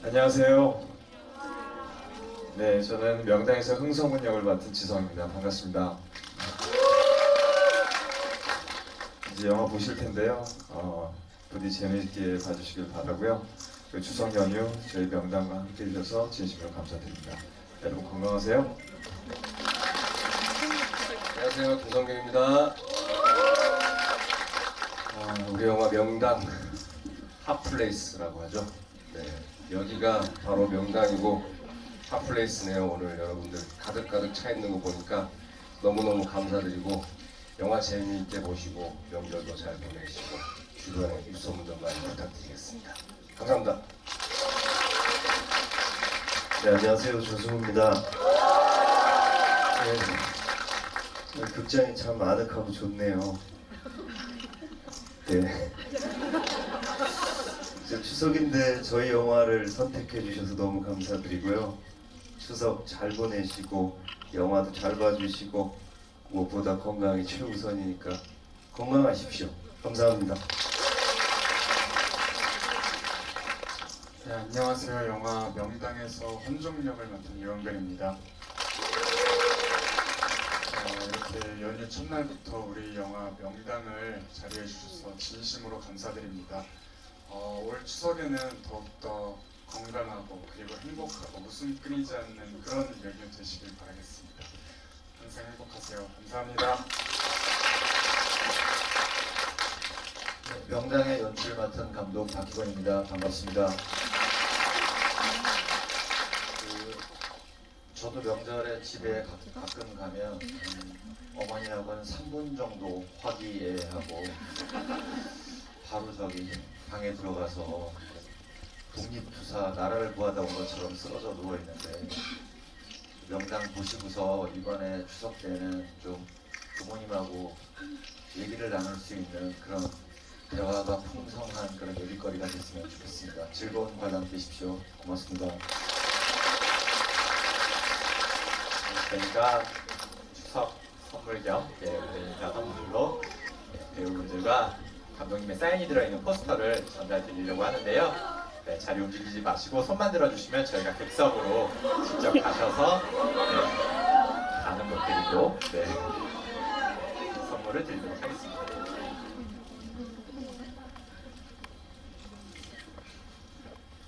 안녕하세요. 네, 저는 명당에서 흥성문 역을 맡은 지성입니다. 반갑습니다. 이제 영화 보실 텐데요. 어, 부디 재미있게 봐주시길 바라고요. 그 추석 연휴 저희 명당과 함께 해주셔서 진심으로 감사드립니다. 여러분 건강하세요. 안녕하세요 김성경입니다. 아, 우리 영화 명당 핫플레이스라고 하죠. 네, 여기가 바로 명당이고 핫플레이스네요. 오늘 여러분들 가득가득 차 있는 거 보니까 너무너무 감사드리고 영화 재미있게 보시고 명절도 잘 보내시고 주변에 입소문 좀 많이 부탁드리겠습니다. 감사합니다. 네, 안녕하세요. 조승우입니다. 네, 극장이 참 아늑하고 좋네요. 네. 추석인데 저희 영화를 선택해 주셔서 너무 감사드리고요. 추석 잘 보내시고 영화도 잘 봐주시고 무엇보다 건강이 최우선이니까 건강하십시오. 감사합니다. 네, 안녕하세요. 영화 명당에서 혼종 역을 맡은 이원근입니다. 어, 이렇게 연휴 첫날부터 우리 영화 명당을 자리해 주셔서 진심으로 감사드립니다. 어, 올 추석에는 더욱더 건강하고 그리고 행복하고 웃음 끊이지 않는 그런 연휴 되시길 바라겠습니다. 항상 행복하세요. 감사합니다. 명당의 연출 맡은 감독 박희건입니다. 반갑습니다. 그, 저도 명절에 집에 가, 가끔 가면 음, 어머니하고는 3분 정도 화기애애하고 바로 저기 방에 들어가서 독립투사 나라를 구하다 온 것처럼 쓰러져 누워 있는데 명당 보시고서 이번에 추석 때는 좀 부모님하고 얘기를 나눌 수 있는 그런 대화가 풍성한 그런 얘기거리가 됐으면 좋겠습니다. 즐거운 관람 되십시오. 고맙습니다. 저희가 추석 선물 겸 예, 우리 인사 선물로 예, 배우분들과 감독님의 사인이 들어있는 포스터를 전달드리려고 하는데요. 네, 자리 움직이지 마시고 손만 들어주시면 저희가 객석으로 직접 가셔서 네, 반응 못 드리고 네, 선물을 드리도록 하겠습니다.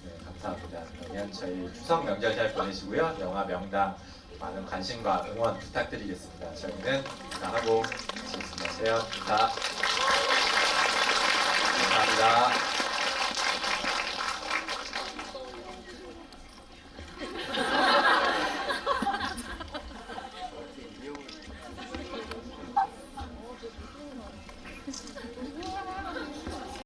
네, 감사합니다. 그러면 저희 추석 명절 잘 보내시고요. 영화 명당 많은 관심과 응원 부탁드리겠습니다. 저희는 같이 있으세요. 인사. 감사합니다.